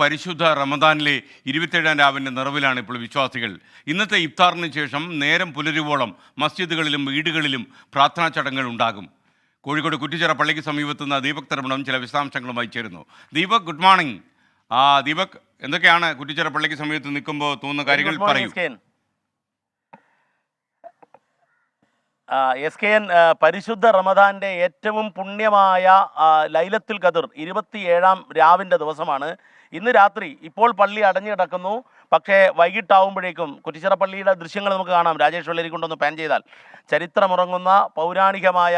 പരിശുദ്ധ റമദാനിലെ ഇരുപത്തേഴാം രാവിന്റെ നിറവിലാണ് ഇപ്പോൾ വിശ്വാസികൾ. ഇന്നത്തെ ഇഫ്താറിന് ശേഷം നേരം പുലരുവോളം മസ്ജിദുകളിലും വീടുകളിലും പ്രാർത്ഥനാ ചടങ്ങുകൾ ഉണ്ടാകും. കോഴിക്കോട് കുറ്റിച്ചിറ പള്ളിക്ക് സമീപത്ത് നിന്ന് ദീപക് തരമണം ചില വിശദാംശങ്ങളുമായി ചേരുന്നു. Deepak good morning. ആ ദീപക് എന്തൊക്കെയാണ് കുറ്റിച്ചിറ പള്ളിക്ക് സമീപത്ത് നിൽക്കുമ്പോൾ തോന്നുന്ന കാര്യങ്ങൾ പറയൂ SKN. ആ, എസ് കെ എൻ പരിശുദ്ധ റമദാന്റെ ഏറ്റവും പുണ്യമായ ലൈലത്തുൽ ഖദർ ഇരുപത്തിയേഴാം രാവിന്റെ ദിവസമാണ്. ഇന്ന് രാത്രി ഇപ്പോൾ പള്ളി അടഞ്ഞു കിടക്കുന്നു. പക്ഷേ വൈകിട്ടാവുമ്പോഴേക്കും കുറ്റിച്ചിറ പള്ളിയുടെ ദൃശ്യങ്ങൾ നമുക്ക് കാണാം. രാജേഷ് വെള്ളരി കൊണ്ടൊന്ന് പാൻ ചെയ്താൽ. ചരിത്രമുറങ്ങുന്ന പൗരാണികമായ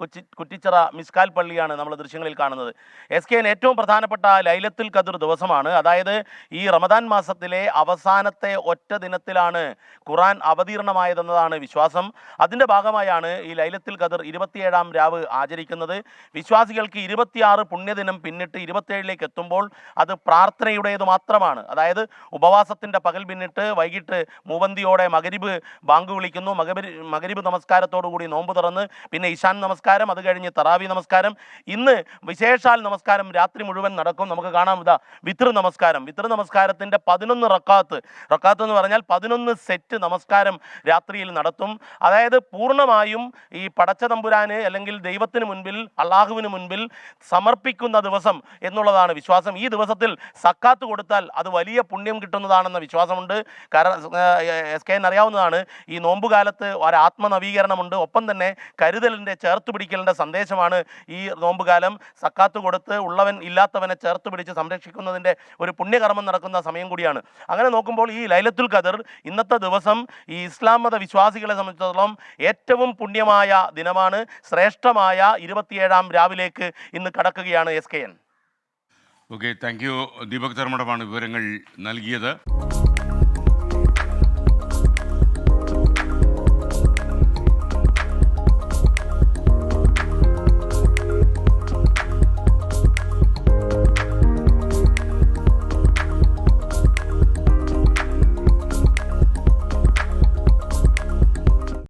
കൊച്ചി കുറ്റിച്ചിറ മിസ്കാൽ പള്ളിയാണ് നമ്മൾ ദൃശ്യങ്ങളിൽ കാണുന്നത്. എസ് കെ ഏറ്റവും പ്രധാനപ്പെട്ട ലൈലത്തുൽ ഖദർ ദിവസമാണ്. അതായത് ഈ റമദാൻ മാസത്തിലെ അവസാനത്തെ ഒറ്റ ദിനത്തിലാണ് ഖുറാൻ അവതീർണമായതെന്നതാണ് വിശ്വാസം. അതിന്റെ ഭാഗമായാണ് ഈ ലൈലത്തുൽ ഖദർ ഇരുപത്തിയേഴാം രാവ് ആചരിക്കുന്നത്. വിശ്വാസികൾക്ക് ഇരുപത്തിയാറ് പുണ്യദിനം പിന്നിട്ട് ഇരുപത്തിയേഴിലേക്ക് എത്തുമ്പോൾ അത് പ്രാർത്ഥനയുടേത് മാത്രമാണ്. അതായത് ഉപവാസത്തിന്റെ പകൽ പിന്നിട്ട് വൈകിട്ട് മൂവന്തിയോടെ മകരിബ് ബാങ്ക് വിളിക്കുന്നു. മകബരി മകരിബ് നമസ്കാരത്തോടു കൂടി നോമ്പ് തുറന്ന് പിന്നെ ഇഷാൻ നമസ്കാരം അത് കഴിഞ്ഞ് തറാവി നമസ്കാരം. ഇന്ന് വിശേഷാൽ നമസ്കാരം രാത്രി മുഴുവൻ നടക്കും. നമുക്ക് കാണാം ഇതാ വിത്ര നമസ്കാരം. വിത്ര നമസ്കാരത്തിന്റെ പതിനൊന്ന് റക്കാത്ത്. റക്കാത്ത് എന്ന് പറഞ്ഞാൽ പതിനൊന്ന് സെറ്റ് നമസ്കാരം രാത്രിയിൽ നടത്തും. അതായത് പൂർണമായും ഈ പടച്ച തമ്പുരാന് അല്ലെങ്കിൽ ദൈവത്തിന് മുൻപിൽ അള്ളാഹുവിന് മുൻപിൽ സമർപ്പിക്കുന്ന ദിവസം എന്നുള്ളതാണ് വിശ്വാസം. ഈ ദിവസത്തിൽ സക്കാത്ത് കൊടുത്താൽ അത് വലിയ പുണ്യം കിട്ടുന്നതാണെന്ന വിശ്വാസമുണ്ട്. കാരണം എസ് കെ അറിയാവുന്നതാണ്. ഈ നോമ്പുകാലത്ത് ഒരു ആത്മനവീകരണമുണ്ട് ഒപ്പം തന്നെ കരുതലിന്റെ ചേർത്ത് പിടിക്കലിന്റെ സന്ദേശമാണ് ഈ നോമ്പുകാലം. സക്കാത്ത് കൊടുത്ത് ഉള്ളവൻ ഇല്ലാത്തവനെ ചേർത്ത് പിടിച്ച് സംരക്ഷിക്കുന്നതിന്റെ ഒരു പുണ്യകർമ്മം നടക്കുന്ന സമയം കൂടിയാണ്. അങ്ങനെ നോക്കുമ്പോൾ ഈ ലൈലത്തുൽ ഖദർ ഇന്നത്തെ ദിവസം ഈ ഇസ്ലാം മത വിശ്വാസികളെ സംബന്ധിച്ചിടത്തോളം ഏറ്റവും പുണ്യമായ ദിനമാണ്. ശ്രേഷ്ഠമായ ഇരുപത്തിയേഴാം രാവിലേക്ക് ഇന്ന് കടക്കുകയാണ് S K N. Okay thank you Deepak തർമ്മടമാണ് വിവരങ്ങൾ നൽകിയത്.